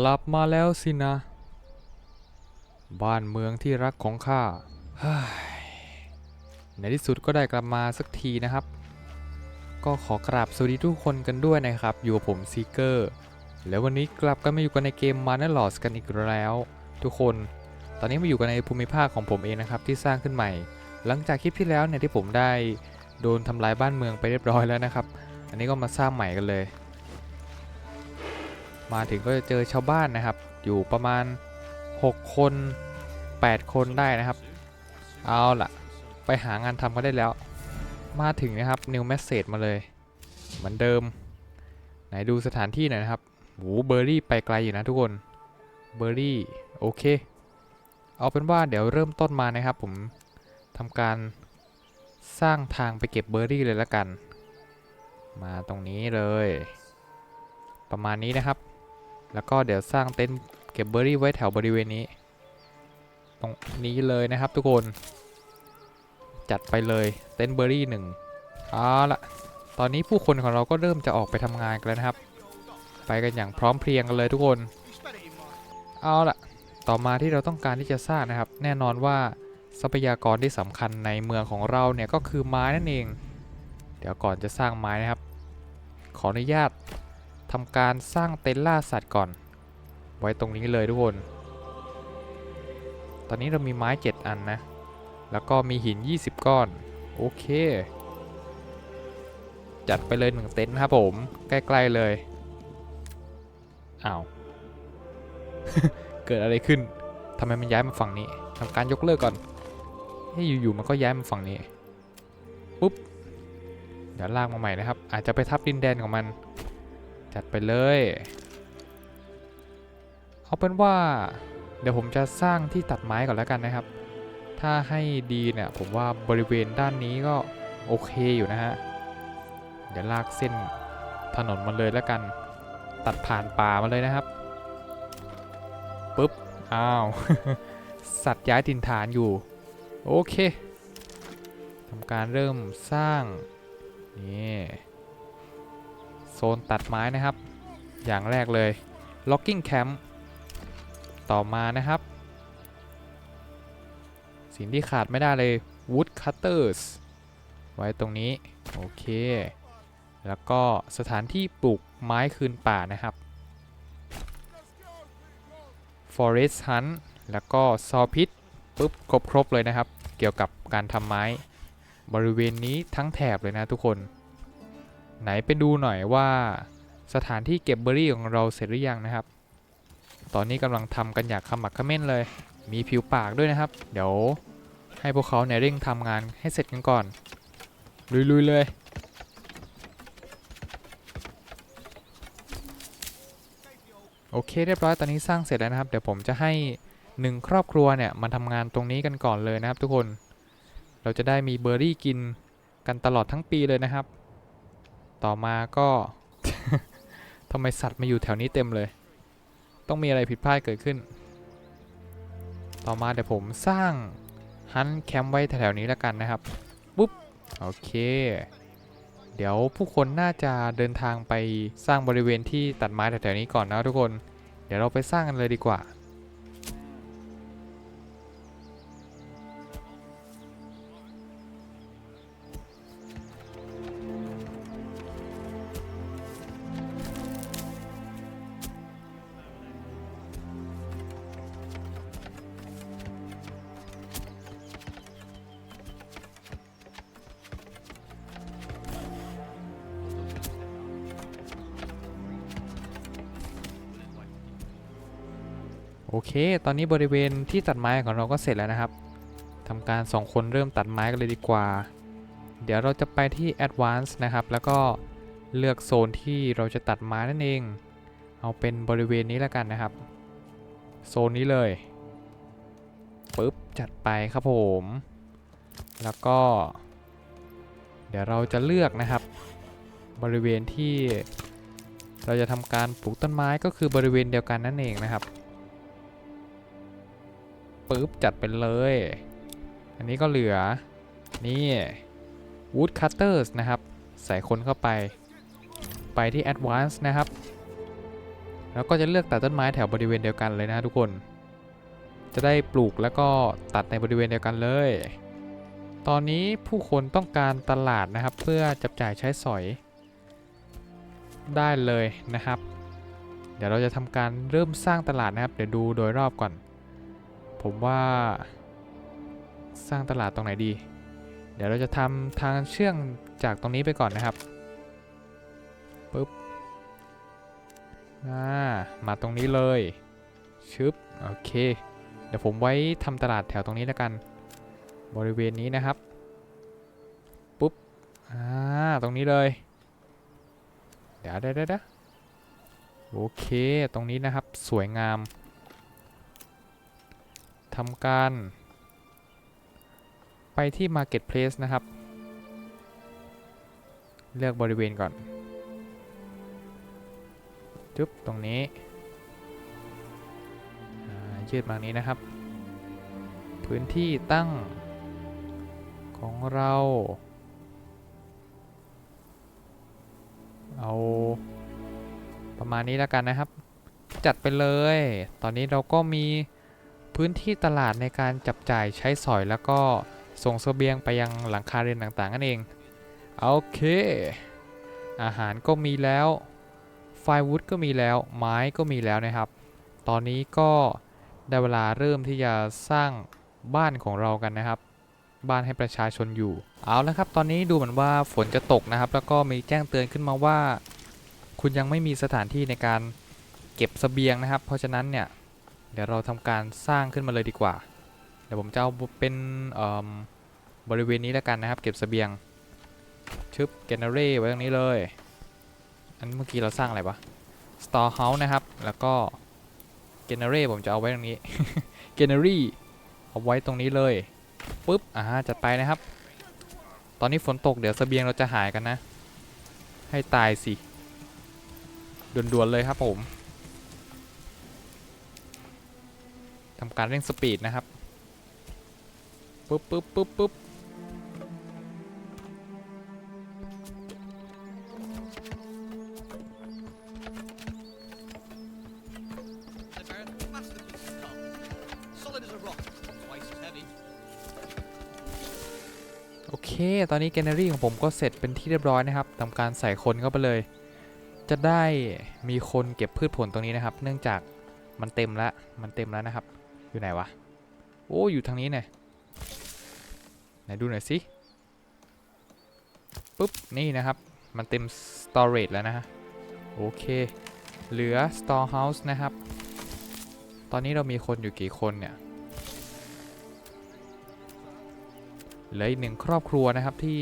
กลับมาแล้วสินะ บ้านเมืองที่รักของข้าในที่สุดก็ได้กลับมาสักทีนะครับ ก็ขอกราบสวัสดีทุกคนกันด้วยนะครับ อยู่กับผมซีเกอร์ แล้ววันนี้กลับกันมาอยู่กันในเกมมา n นลอสกันอีกแล้ว ทุกคน ตอนนี้มาอยู่กันในภูมิภาคของผมเองนะครับที่สร้างขึ้นใหม่ หลังจากคลิปที่แล้วเนี่ยที่ผมได้โดนทำลายบ้านเมืองไปเรียบร้อยแล้วนะครับ อันนี้ก็มาสร้างใหม่กันเลย มาถึงก็จะเจอชาวบ้านนะครับ อยู่ประมาณ 6 คน 8 คนได้นะครับ เอาล่ะ ไปหางานทำก็ได้แล้ว มาถึงนะครับ new message มาเลย เหมือนเดิม ไหนดูสถานที่หน่อยนะครับโหเบอร์รี่ไปไกลอยู่นะทุกคน เบอร์รี่ โอเค เอาเป็นว่าเดี๋ยวเริ่มต้นมานะครับ ผมทำการสร้างทางไปเก็บเบอร์รี่เลยละกัน มาตรงนี้เลย ประมาณนี้นะครับ แล้วก็เดี๋ยวสร้างเต็นท์เก็บเบอร์รี่ไว้แถวบริเวณนี้ ตรงนี้เลยนะครับทุกคน จัดไปเลยเต็นท์เบอร์รี่หนึ่งเอาละตอนนี้ผู้คนของเราก็เริ่มจะออกไปทำงานกันแล้วนะครับ ไปกันอย่างพร้อมเพรียงกันเลยทุกคน เอาละต่อมาที่เราต้องการที่จะสร้างนะครับ แน่นอนว่าทรัพยากรที่สำคัญในเมืองของเราเนี่ยก็คือไม้นั่นเอง เดี๋ยวก่อนจะสร้างไม้นะครับ ขออนุญาต ทำการสร้างเต็นท์ล่าสัตว์ก่อน ไว้ตรงนี้เลยทุกคน ตอนนี้เรามีไม้ 7 อันนะ แล้วก็มีหิน 20 ก้อน โอเค จัดไปเลยหนึ่งเต็นท์ครับผม ใกล้ๆเลยอ้าวเกิดอะไรขึ้นทำไมมันย้ายมาฝั่งนี้ทำการยกเลิกก่อนให้อยู่ๆมันก็ย้ายมาฝั่งนี้ปุ๊บเดี๋ยวลากมาใหม่นะครับ อาจจะไปทับดินแดนของมัน จัดไปเลย เอาเป็นว่า เดี๋ยวผมจะสร้างที่ตัดไม้ก่อนแล้วกันนะครับ ถ้าให้ดีเนี่ยผมว่าบริเวณด้านนี้ก็โอเคอยู่นะฮะ เดี๋ยวลากเส้นถนนมาเลยแล้วกัน ตัดผ่านป่ามาเลยนะครับปุ๊บ อ้าว สัตว์ย้ายถิ่นฐานอยู่ โอเคทำการเริ่มสร้าง นี่ โซนตัดไม้นะครับ อย่างแรกเลย logging camp ต่อมานะครับ สิ่งที่ขาดไม่ได้เลย wood cutters ไว้ตรงนี้ โอเค แล้วก็สถานที่ปลูกไม้คืนป่านะครับ forest hunt แล้วก็ saw pit ปุ๊บครบครบเลยนะครับ เกี่ยวกับการทำไม้ บริเวณนี้ทั้งแถบเลยนะทุกคน ไหนไปดูหน่อยว่าสถานที่เก็บเบอร์รี่ของเราเสร็จหรือยังนะครับ ตอนนี้กำลังทำกันอย่างขมักเขม้นเลย มีผิวปากด้วยนะครับ เดี๋ยวให้พวกเขาเนี่ยเร่งทำงานให้เสร็จกันก่อน ลุยๆเลยโอเคเรียบร้อยตอนนี้สร้างเสร็จแล้วนะครับ เดี๋ยวผมจะให้หนึ่งครอบครัวเนี่ยมาทำงานตรงนี้กันก่อนเลยนะครับ ทุกคน เราจะได้มีเบอร์รี่กินกันตลอดทั้งปีเลยนะครับ ต่อมาก็ ทำไมสัตว์มาอยู่แถวนี้เต็มเลย ต้องมีอะไรผิดพลาดเกิดขึ้น ต่อมาเดี๋ยวผมสร้างฮันแคมป์ไว้แถวๆนี้แล้วกันนะครับปุ๊บโอเค เดี๋ยวผู้คนน่าจะเดินทางไปสร้างบริเวณที่ตัดไม้แถวๆนี้ก่อนนะทุกคน เดี๋ยวเราไปสร้างกันเลยดีกว่า เค ตอนนี้บริเวณที่ตัดไม้ของเราก็เสร็จแล้วนะครับทำการสองคนเริ่มตัดไม้กันเลยดีกว่า เดี๋ยวเราจะไปที่ Advance นะครับ แล้วก็เลือกโซนที่เราจะตัดไม้นั่นเอง เอาเป็นบริเวณนี้แล้วกันนะครับ โซนนี้เลยปึ๊บจัดไปครับผม แล้วก็ เดี๋ยวเราจะเลือกนะครับ บริเวณที่เราจะทำการปลูกต้นไม้ก็คือบริเวณเดียวกันนั่นเองนะครับ ปึ๊บจัดไปเลย อันนี้ก็เหลือ นี่ wood cutters นะครับ ใส่คนเข้าไป ไปที่ advance นะครับ แล้วก็จะเลือกตัดต้นไม้แถวบริเวณเดียวกันเลยนะทุกคน จะได้ปลูกแล้วก็ตัดในบริเวณเดียวกันเลย ตอนนี้ผู้คนต้องการตลาดนะครับ เพื่อจับจ่ายใช้สอย ได้เลยนะครับ เดี๋ยวเราจะทำการเริ่มสร้างตลาดนะครับ เดี๋ยวดูโดยรอบก่อน ผมว่าสร้างตลาดตรงไหนดี เดี๋ยวเราจะทำทางเชื่องจากตรงนี้ไปก่อนนะครับปึ๊บอ่ามาตรงนี้เลยชึบโอเค เดี๋ยวผมไว้ทำตลาดแถวตรงนี้แล้วกัน บริเวณนี้นะครับปุ๊บอ่าตรงนี้เลย เดี๋ยวเดี๋ยวเดี๋ยวเดี๋ยวโอเค ตรงนี้นะครับ สวยงาม ทำการ ไปที่ Marketplace นะครับ เลือกบริเวณก่อน จุ๊บ ตรงนี้ยืดมานี้นะครับ พื้นที่ตั้งของเรา เอาประมาณนี้แล้วกันนะครับ จัดไปเลย ตอนนี้เราก็มี พื้นที่ตลาดในการจับจ่ายใช้สอยแล้วก็ส่งเสบียงไปยังหลังคาเรือนต่างๆนั่นเองโอเค อาหารก็มีแล้วไฟวูดก็มีแล้วไม้ก็มีแล้วนะครับ ตอนนี้ก็ได้เวลาเริ่มที่จะสร้างบ้านของเรากันนะครับ บ้านให้ประชาชนอยู่ เอาแล้วครับ ตอนนี้ดูเหมือนว่าฝนจะตกนะครับ แล้วก็มีแจ้งเตือนขึ้นมาว่า คุณยังไม่มีสถานที่ในการเก็บเสบียงนะครับ เพราะฉะนั้นเนี่ย เดี๋ยวเราทำการสร้างขึ้นมาเลยดีกว่า เดี๋ยวผมจะเอาเป็นบริเวณนี้แล้วกันนะครับ เก็บเสบียงชึบเกนเนอรี่ไว้ตรงนี้เลย อันเมื่อกี้เราสร้างอะไรปะ Store House นะครับ แล้วก็เกนเนอรี่ผมจะเอาไว้ตรงนี้เกนเนอรี่เอาไว้ตรงนี้เลยปุ๊บอ่าจัดไปนะครับ ตอนนี้ฝนตกเดี๋ยวเสบียงเราจะหายกันนะ ให้ตายสิด่วนๆเลยครับผม ทำการเร่งสปีดนะครับปุ๊บปุ๊บปุ๊บปุ๊บโอเค ตอนนี้แกนเนอรี่ของผมก็เสร็จเป็นที่เรียบร้อยนะครับทำการใส่คนเข้าไปเลย จะได้มีคนเก็บพืชผลตรงนี้นะครับ เนื่องจากมันเต็มแล้ว มันเต็มแล้วนะครับ อยู่ไหนวะ โอ้อยู่ทางนี้เนี่ยไหนดูหน่อยสิปุ๊บ นี่นะครับ มันเต็ม storage แล้วนะฮะ โอเค เหลือ storehouse นะครับ ตอนนี้เรามีคนอยู่กี่คนเนี่ย เหลืออีกหนึ่งครอบครัวนะครับที่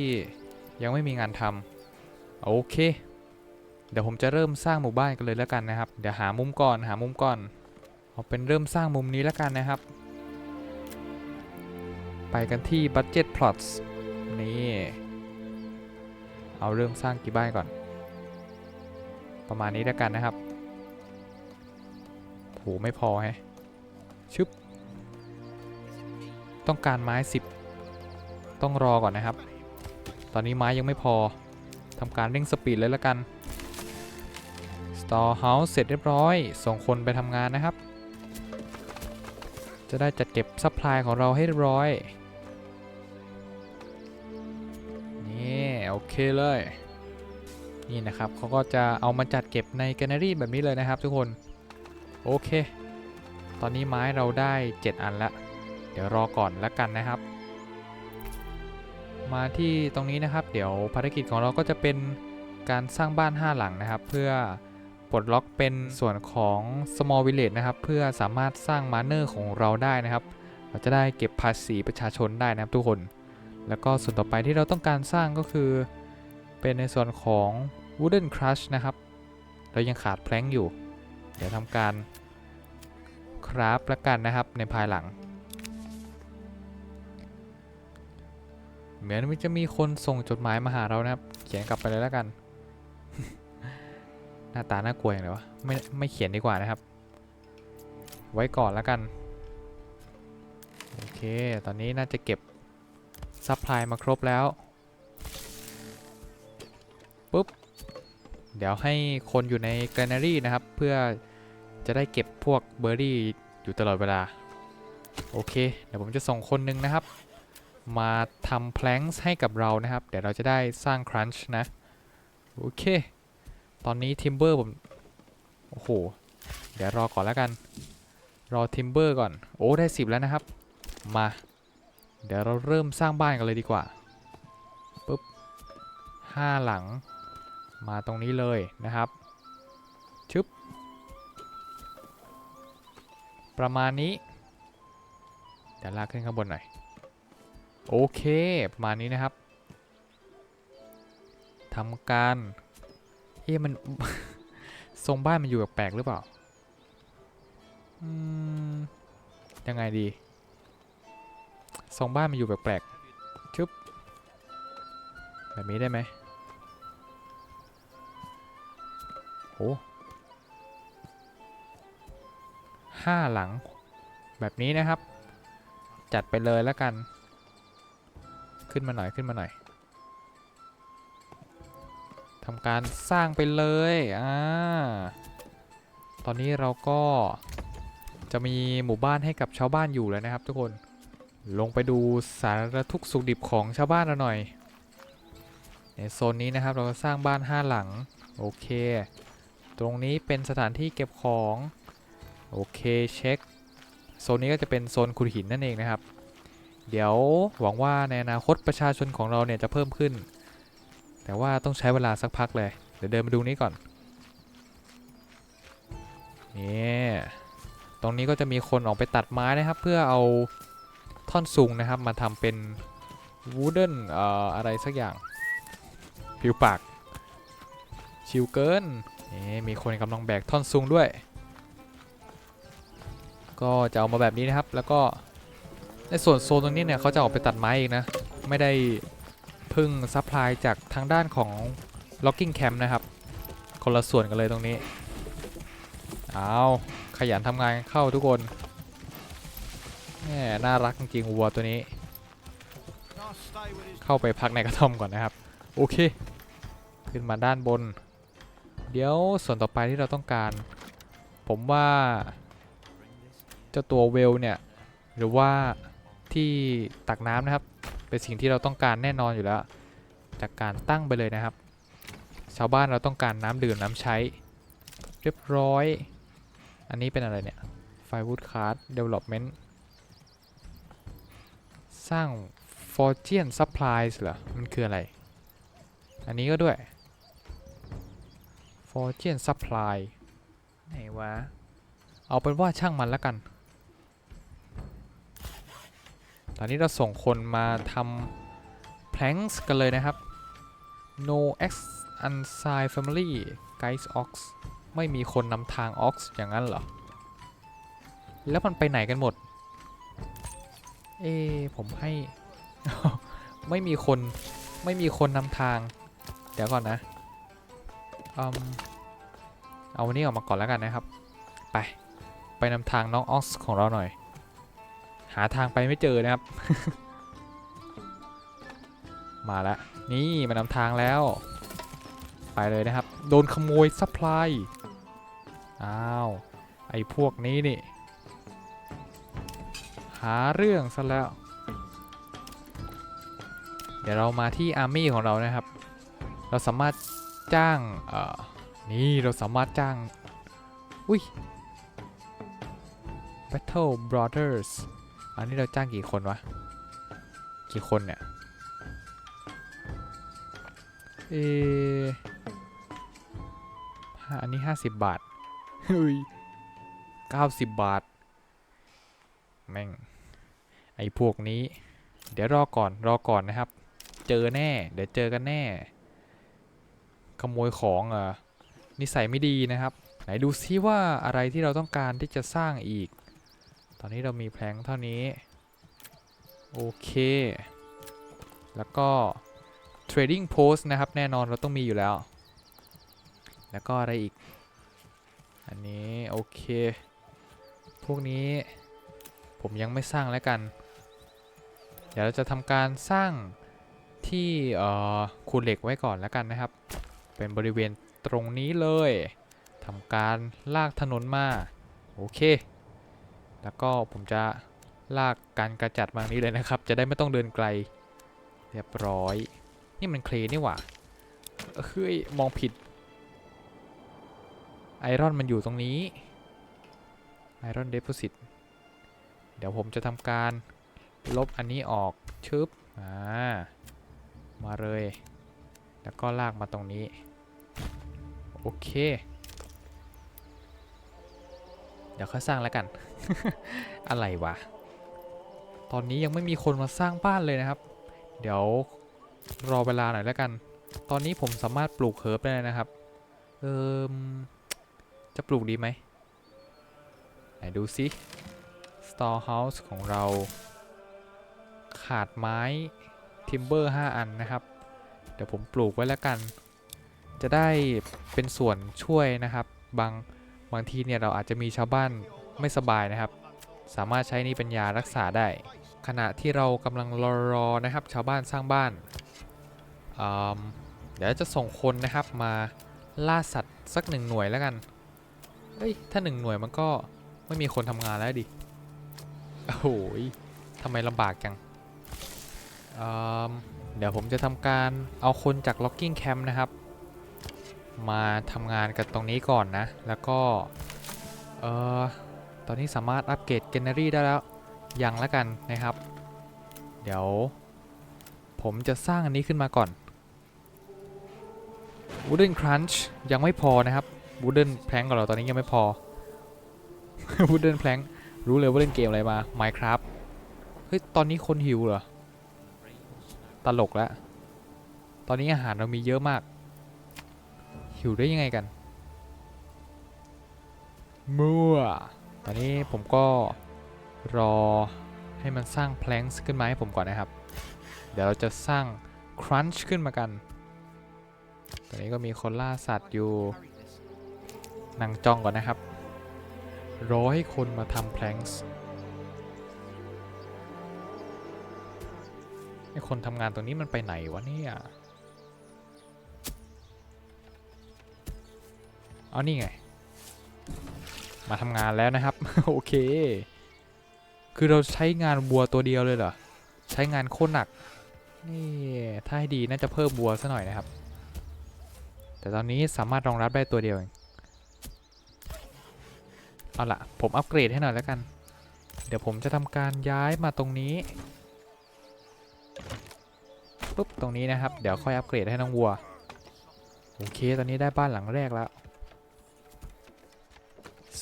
ยังไม่มีงานทำโอเค เดี๋ยวผมจะเริ่มสร้างหมู่บ้านกันเลยแล้วกันนะครับ เดี๋ยวหามุมก่อนหามุมก่อน เอาเป็นเริ่มสร้างมุมนี้แล้วกันนะครับ ไปกันที่ budget plots นี่ เอาเริ่มสร้างกี่บ้านก่อน ประมาณนี้แล้วกันนะครับโหไม่พอแฮะชึบ ต้องการไม้ 10 ต้องรอก่อนนะครับ ตอนนี้ไม้ยังไม่พอทำการเร่งสปีดเลยละกัน Store House เสร็จเรียบร้อย ส่งคนไปทำงานนะครับ จะได้จัดเก็บซัพพลายของเราให้เรียบร้อย นี่ โอเคเลย นี่นะครับเขาก็จะเอามาจัดเก็บในแกลเลอรี่แบบนี้เลยนะครับทุกคน โอเค ตอนนี้ไม้เราได้ 7 อันแล้วเดี๋ยวรอก่อนแล้วกันนะครับ มาที่ตรงนี้นะครับ เดี๋ยวภารกิจของเราก็จะเป็นการสร้างบ้าน 5 หลังนะครับ เพื่อ ปลดล็อกเป็นส่วนของ small village นะครับ เพื่อสามารถสร้างมาเนอร์ของเราได้นะครับ เราจะได้เก็บภาษีประชาชนได้นะครับทุกคน แล้วก็ส่วนต่อไปที่เราต้องการสร้างก็คือ เป็นในส่วนของ wooden crush นะครับ เรายังขาดแพลงอยู่ เดี๋ยวทำการคราฟละกันนะครับในภายหลัง เหมือนจะมีคนส่งจดหมายมาหาเรานะครับ เขียนกลับไปเลยแล้วกัน น้าตาน่ากลัวอย่างไรวะไม่ไม่เขียนดีกว่านะครับ ไว้ก่อนแล้วกัน โอเค ตอนนี้น่าจะเก็บซัพพลายมาครบแล้วปุ๊บ เดี๋ยวให้คนอยู่ในแกลนอรี่นะครับ เพื่อจะได้เก็บพวกเบอร์รี่อยู่ตลอดเวลา โอเค เดี๋ยวผมจะส่งคนหนึ่งนะครับ มาทำแพลงส์ให้กับเรานะครับ เดี๋ยวเราจะได้สร้างครันช์นะ โอเค ตอนนี้ทิมเบอร์ผม โอ้โห เดี๋ยวรอก่อนแล้วกัน รอทิมเบอร์ก่อน โอ้ ได้10แล้วนะครับ มา เดี๋ยวเราเริ่มสร้างบ้านกันเลยดีกว่า ปุ๊บห้าหลัง มาตรงนี้เลยนะครับ ชึบ ประมาณนี้ เดี๋ยวลากขึ้นข้างบนหน่อย โอเค ประมาณนี้นะครับทำการ เอ๊ะมัน ทรงบ้านมันอยู่แปลกๆหรือเปล่าอืมยังไงดี ทรงบ้านมันอยู่แปลกๆชึบแบบนี้ได้ไหมโอ้ห้าหลัง แบบนี้นะครับ จัดไปเลยแล้วกัน ขึ้นมาหน่อยขึ้นมาหน่อย ทำการสร้างไปเลยอ่าตอนนี้เราก็จะมีหมู่บ้านให้กับชาวบ้านอยู่แล้วนะครับ ทุกคนลงไปดูสารทุกสุขดิบของชาวบ้านเราหน่อย ในโซนนี้นะครับเราก็สร้างบ้าน 5 หลัง โอเค ตรงนี้เป็นสถานที่เก็บของ โอเคเช็ค โซนนี้ก็จะเป็นโซนขุดหินนั่นเองนะครับ เดี๋ยวหวังว่าในอนาคตประชาชนของเราเนี่ยจะเพิ่มขึ้น แต่ว่าต้องใช้เวลาสักพักเลย เดี๋ยวเดินมาดูนี้ก่อน นี่ตรงนี้ก็จะมีคนออกไปตัดไม้นะครับ เพื่อเอาท่อนซุงนะครับ มาทำเป็น wooden เอ่ออะไรสักอย่าง ผิวปาก ชิวเกินนี่มีคนกำลังแบกท่อนซุงด้วย ก็จะเอามาแบบนี้นะครับ แล้วก็ในส่วนโซนตรงนี้เนี่ยเขาจะออกไปตัดไม้เองนะ ไม่ได้ พึ่งซัพพลายจากทางด้านของ Logging Camp นะครับ คนละส่วนกันเลยตรงนี้ เอาขยันทำงานเข้าทุกคนแหมน่ารักจริงวัวตัวนี้ เข้าไปพักในกระท่อมก่อนนะครับ โอเค ขึ้นมาด้านบน เดี๋ยวส่วนต่อไปที่เราต้องการ ผมว่าเจ้าตัวเวลเนี่ย หรือว่าที่ตักน้ำนะครับ เป็นสิ่งที่เราต้องการแน่นอนอยู่แล้ว จากการตั้งไปเลยนะครับ ชาวบ้านเราต้องการน้ำดื่มน้ำใช้ เรียบร้อย อันนี้เป็นอะไรเนี่ย Firewood Card Development สร้าง Fortune Supplies เหรอ มันคืออะไร อันนี้ก็ด้วย Fortune Supply ไหนวะ เอาเป็นว่าช่างมันแล้วกัน ตอนนี้เราส่งคนมาทำ planks กันเลยนะครับ no x unsigned family guides ox ไม่มีคนนำทาง ox อย่างนั้นเหรอ แล้วมันไปไหนกันหมด เอ๊ะผมให้ ไม่มีคน ไม่มีคนนำทาง เดี๋ยวก่อนนะเอาวันนี้ออกมาก่อนแล้วกันนะครับ ไป ไปนำทางน้องออสของเราหน่อย หาทางไปไม่เจอนะครับ มาแล้วนี่มานำทางแล้ว ไปเลยนะครับ โดนขโมยซัพพลายอ้าว ไอ้พวกนี้นี่ หาเรื่องซะแล้ว เดี๋ยวเรามาที่อาร์มี่ของเรานะครับ เราสามารถจ้างเอ่อนี่เราสามารถจ้าง อุ้ย Battle Brothers อันนี้เราจ้างกี่คนวะ กี่คนเนี่ย เออห้าอันนี้50บาท เฮ้ย90บาท แม่ง ไอ้พวกนี้ เดี๋ยวรอก่อน รอก่อนนะครับ เจอแน่ เดี๋ยวเจอกันแน่ ขโมยของเหรอะนิสัยไม่ดีนะครับ ไหนดูซิว่าอะไรที่เราต้องการที่จะสร้างอีก ตอนนี้เรามีแพลงเท่านี้ โอเค แล้วก็ trading post นะครับ แน่นอนเราต้องมีอยู่แล้ว แล้วก็อะไรอีก อันนี้ โอเค พวกนี้ผมยังไม่สร้างแล้วกัน เดี๋ยวเราจะทำการสร้างที่คูเหล็กไว้ก่อนแล้วกันนะครับ เป็นบริเวณตรงนี้เลยทำการลากถนนมา โอเค แล้วก็ผมจะลากการกระจัดมางนี้เลยนะครับ จะได้ไม่ต้องเดินไกล เรียบร้อย นี่มันเคลนี่หว่าเฮ้ยมองผิด ไอรอนมันอยู่ตรงนี้ ไอรอนเด o s ซิต เดี๋ยวผมจะทำการลบอันนี้ออกชึบอ่ามาเลย แล้วก็ลากมาตรงนี้ โอเค เดี๋ยวค่อยสร้างแล้วกัน อะไรวะ ตอนนี้ยังไม่มีคนมาสร้างบ้านเลยนะครับ เดี๋ยวรอเวลาหน่อยแล้วกัน ตอนนี้ผมสามารถปลูกเฮิร์บได้นะครับ เอิมจะปลูกดีไหมไหนดูสิ Storehouse ของเรา ขาดไม้ Timber 5 อันนะครับ เดี๋ยวผมปลูกไว้แล้วกัน จะได้เป็นส่วนช่วยนะครับ บางบางทีเนี่ยเราอาจจะมีชาวบ้าน ไม่สบายนะครับ สามารถใช้นี่เป็นยารักษาได้ ขณะที่เรากำลังรอรอนะครับ ชาวบ้านสร้างบ้านเดี๋ยวจะส่งคนนะครับมาล่าสัตว์สักหนึ่งหน่วยแล้วกันเอ้ยถ้าหนึ่งหน่วยมันก็ไม่มีคนทำงานแล้วดิโอ้โหทำไมลำบากจังเดี๋ยวผมจะทำการเอาคนจาก Logging Camp นะครับ มาทำงานกันตรงนี้ก่อนนะ แล้วก็ เออ ตอนนี้สามารถอัปเกรด g ก n น r y ได้แล้วยังแล้วกันนะครับ เดี๋ยว ผมจะสร้างอันนี้ขึ้นมาก่อน Wooden Crunch ยังไม่พอนะครับ Wooden Plank ของเราตอนนี้ยังไม่พอ Wooden Plank รู้เลยว่าเล่นเกมอะไรมา Minecraft เฮ้ย ตอนนี้คนหิวเหรอ ตลกแล้ว ตอนนี้อาหารเรามีเยอะมาก หิวได้ยังไงกัน มั่ว ตอนนี้ผมก็รอให้มันสร้างแพลงขึ้นมาให้ผมก่อนนะครับ เดี๋ยวเราจะสร้างครันช์ขึ้นมากัน ตอนนี้ก็มีคนล่าสัตว์อยู่นั่งจ้องก่อนนะครับรอให้คนมาทำแพลงไอคนทำงานตรงนี้มันไปไหนวะเนี่ยเอานี่ไง มาทำงานแล้วนะครับ โอเค คือเราใช้งานวัวตัวเดียวเลยเหรอ ใช้งานโคตรหนัก นี่ ถ้าให้ดีน่าจะเพิ่มวัวซะหน่อยนะครับ แต่ตอนนี้สามารถรองรับได้ตัวเดียวเอง เอาละผมอัปเกรดให้หน่อยแล้วกัน เดี๋ยวผมจะทำการย้ายมาตรงนี้ ปุ๊บ ตรงนี้นะครับ เดี๋ยวค่อยอัปเกรดให้น้องวัว โอเค ตอนนี้ได้บ้านหลังแรกแล้ว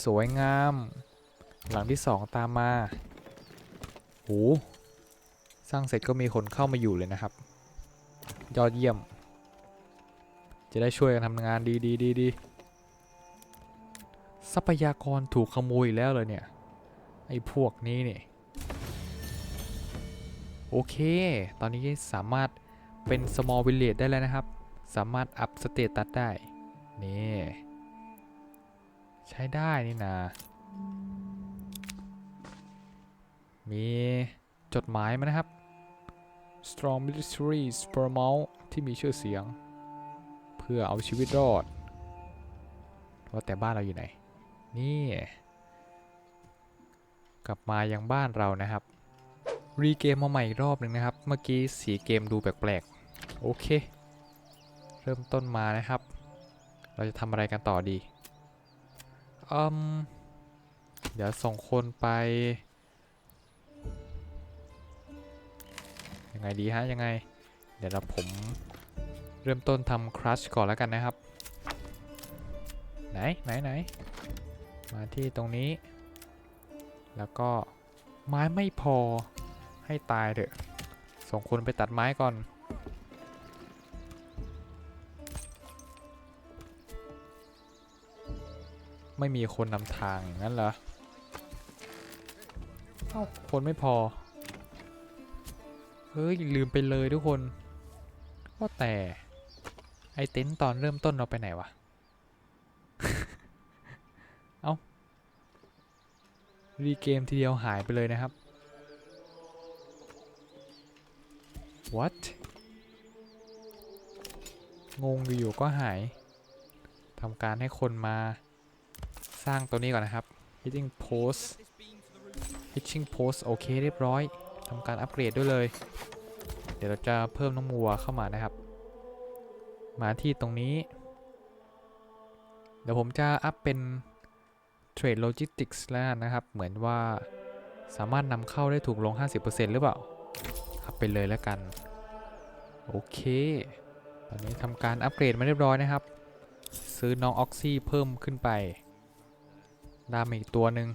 สวยงาม หลังที่สองตามมาโหสร้างเสร็จก็มีคนเข้ามาอยู่เลยนะครับ ยอดเยี่ยม จะได้ช่วยกันทำงานดีดีดีดีทรัพยากรถูกขโมยแล้วเลยเนี่ย ไอ้พวกนี้นี่โอเค ตอนนี้สามารถเป็น small village ได้แล้วนะครับ สามารถอัพสเตตัสได้ นี่ ใช้ได้นี่นา มีจดหมายมานะครับ Strong Military s p e r m o u t ที่มีชื่อเสียง เพื่อเอาชีวิตรอด ว่าแต่บ้านเราอยู่ไหน นี่ กลับมายังบ้านเรานะครับ รีเกมมาใหม่อีกรอบหนึ่งนะครับ เมื่อกี้สีเกมดูแปลกๆ โอเค เริ่มต้นมานะครับ เราจะทำอะไรกันต่อดีอืมเดี๋ยวส่งคนไป ยังไงดีฮะยังไง เดี๋ยวเราผมเริ่มต้นทำครัชก่อนแล้วกันนะครับ ไหนไหนไหนมาที่ตรงนี้ แล้วก็ไม้ไม่พอให้ตายเถอะส่งคนไปตัดไม้ก่อน ไม่มีคนนำทางอย่างนั้นเหรอเอ้าคนไม่พอ เฮ้ย ลืมไปเลยทุกคนว่าแต่ ไอเต็นท์ตอนเริ่มต้นเราไปไหนวะ เอ้า รีเกมทีเดียวหายไปเลยนะครับ what งงอยู่ๆก็หายทำการให้คนมาสร้างตัวนี้ก่อนนะครับ hitting post hitching post โอเคเรียบร้อยทำการอัปเกรดด้วยเลย ดี๋ยวเราจะเพิ่มน้องวัวเข้ามานะครับ มาที่ตรงนี้ เดี๋ยวผมจะอัพเป็น Trade Logistics แล้วนนะครับ เหมือนว่าสามารถนำเข้าได้ถูกลง 50%หรือเปล่าอัพไปเลยแล้วกัน โอเค ตอนนี้ทำการอัปเกรดมาเรียบร้อยนะครับ ซื้อน้องออกซี่เพิ่มขึ้นไป ดามอีกตัวหนึ่ง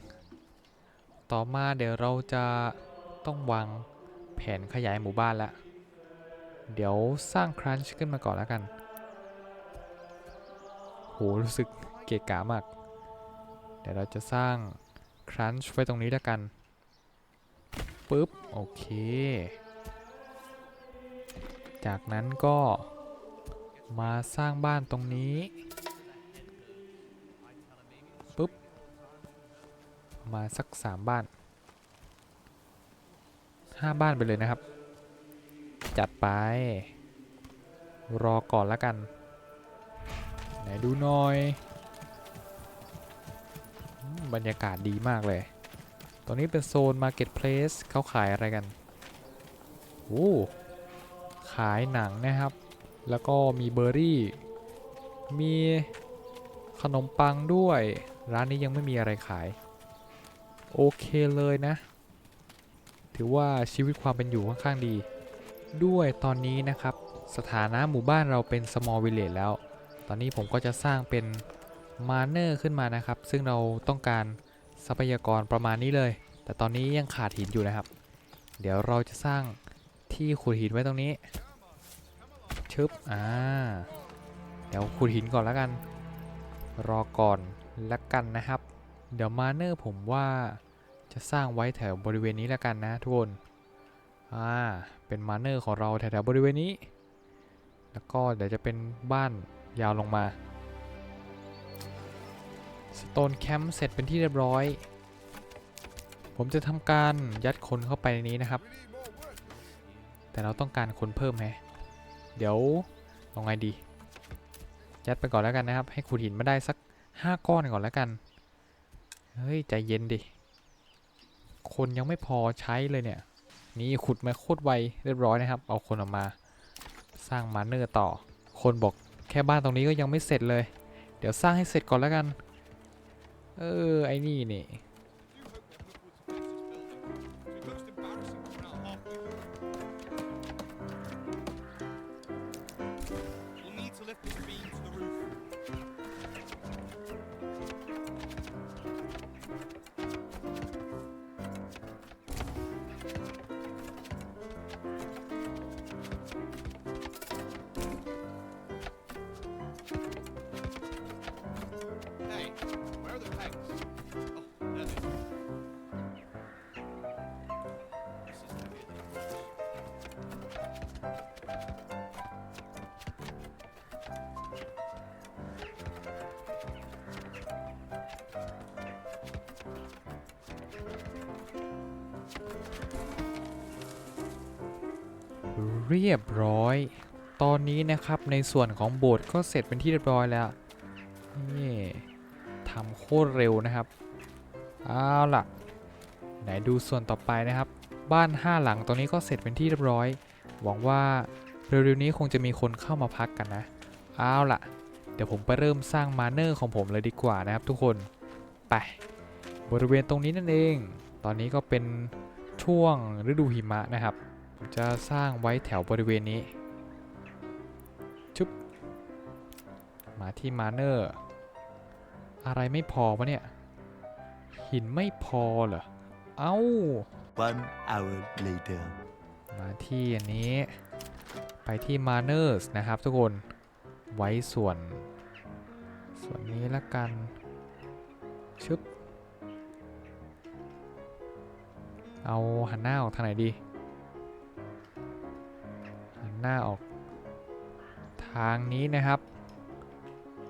ต่อมาเดี๋ยวเราจะต้องวางแผนขยายหมู่บ้านละ เดี๋ยวสร้างครันช์ขึ้นมาก่อนแล้วกัน โห รู้สึกเกะกะมาก เดี๋ยวเราจะสร้างครันช์ไว้ตรงนี้แล้วกันปึ๊บ โอเค จากนั้นก็มาสร้างบ้านตรงนี้ปึ๊บ มาสักสามบ้านห้าบ้านไปเลยนะครับ จัดไป รอก่อนแล้วกัน ไหนดูหน่อย บรรยากาศดีมากเลย ตรงนี้เป็นโซน Marketplace เขาขายอะไรกัน โอ้ ขายหนังนะครับ แล้วก็มีเบอร์รี่ มีขนมปังด้วย ร้านนี้ยังไม่มีอะไรขาย โอเคเลยนะ ถือว่าชีวิตความเป็นอยู่ค่อนข้างดี ด้วยตอนนี้นะครับ สถานะหมู่บ้านเราเป็น small village แล้ว ตอนนี้ผมก็จะสร้างเป็น miner ขึ้นมานะครับ ซึ่งเราต้องการทรัพยากรประมาณนี้เลย แต่ตอนนี้ยังขาดหินอยู่นะครับ เดี๋ยวเราจะสร้างที่ขุดหินไว้ตรงนี้ชึบอ่าเดี๋ยวขุดหินก่อนแล้วกัน รอก่อนแล้วกันนะครับ เดี๋ยวมาเนอร์ผมว่าจะสร้างไว้แถวบริเวณนี้แล้วกันนะทุกคน อ่า เป็นมาเนอร์ของเราแถวๆบริเวณนี้ แล้วก็เดี๋ยวจะเป็นบ้านยาวลงมา สโตนแคมป์เสร็จเป็นที่เรียบร้อย ผมจะทำการยัดคนเข้าไปในนี้นะครับ แต่เราต้องการคนเพิ่มแฮะเดี๋ยวเอาไงดี ยัดไปก่อนแล้วกันนะครับ ให้ขุดหินมาได้สัก 5 ก้อนก่อนแล้วกัน เฮ้ย ใจเย็นดิ คนยังไม่พอใช้เลยเนี่ย นี่ขุดมาโคตรไวเรียบร้อยนะครับ เอาคนออกมาสร้างมาเนอร์ต่อ คนบอกแค่บ้านตรงนี้ก็ยังไม่เสร็จเลย เดี๋ยวสร้างให้เสร็จก่อนแล้วกัน เออไอ้นี่นี่ เรียบร้อย ตอนนี้นะครับในส่วนของโบสถ์ก็เสร็จเป็นที่เรียบร้อยแล้วนี่ทำโคตรเร็วนะครับเอาล่ะ ไหนดูส่วนต่อไปนะครับ บ้าน5หลังตรงนี้ก็เสร็จเป็นที่เรียบร้อย หวังว่าเร็วๆนี้คงจะมีคนเข้ามาพักกันนะเอาล่ะ เดี๋ยวผมไปเริ่มสร้างมาเนอร์ของผมเลยดีกว่านะครับทุกคนไปบริเวณตรงนี้นั่นเอง ตอนนี้ก็เป็นช่วงฤดูหิมะนะครับ จะสร้างไว้แถวบริเวณนี้ชุบมาที่มาเนอร์อะไรไม่พอวะเนี่ย หินไม่พอเหรอ เอ้า One hour later. มาที่อันนี้ ไปที่ Manners นะครับทุกคน ไว้ส่วน ส่วนนี้ละกัน ชึบ เอาหันหน้าออกทางไหนดี หน้าออก ทางนี้นะครับ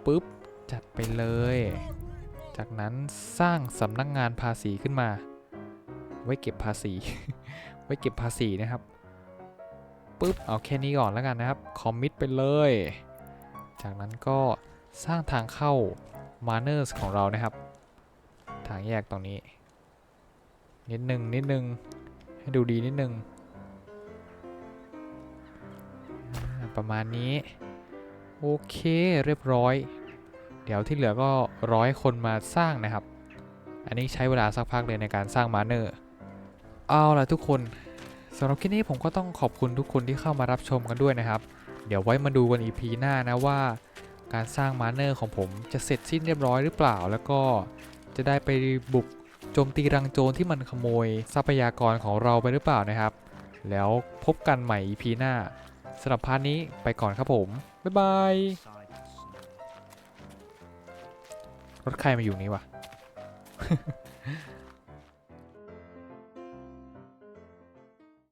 ปุ๊บจัดไปเลย จากนั้นสร้างสำนักงงานภาษีขึ้นมา ไว้เก็บภาษี ไว้เก็บภาษีนะครับปุ๊บเอาแค่นี้ก่อนแล้วกันนะครับคอมมิตไปเลย จากนั้นก็สร้างทางเข้า Manners ของเรานะครับ ทางแยกตรงนี้ นิดนึงนิดนึงให้ดูดีนิดนึง ประมาณนี้ โอเคเรียบร้อย เดี๋ยวที่เหลือก็ร้อยคนมาสร้างนะครับ อันนี้ใช้เวลาสักพักเลยในการสร้างมาเนอร์ เอาล่ะทุกคนสำหรับคลิปนี้ผมก็ต้องขอบคุณทุกคนที่เข้ามารับชมกันด้วยนะครับ เดี๋ยวไว้มาดูกัน EP หน้านะว่าการสร้างมาเนอร์ของผมจะเสร็จสิ้นเรียบร้อยหรือเปล่า แล้วก็จะได้ไปบุกโจมตีรังโจรที่มันขโมยทรัพยากรของเราไปหรือเปล่านะครับ แล้วพบกันใหม่ EP หน้า สำหรับพาร์ทนี้ไปก่อนครับผม บ๊ายบาย รถใครมาอยู่นี้วะ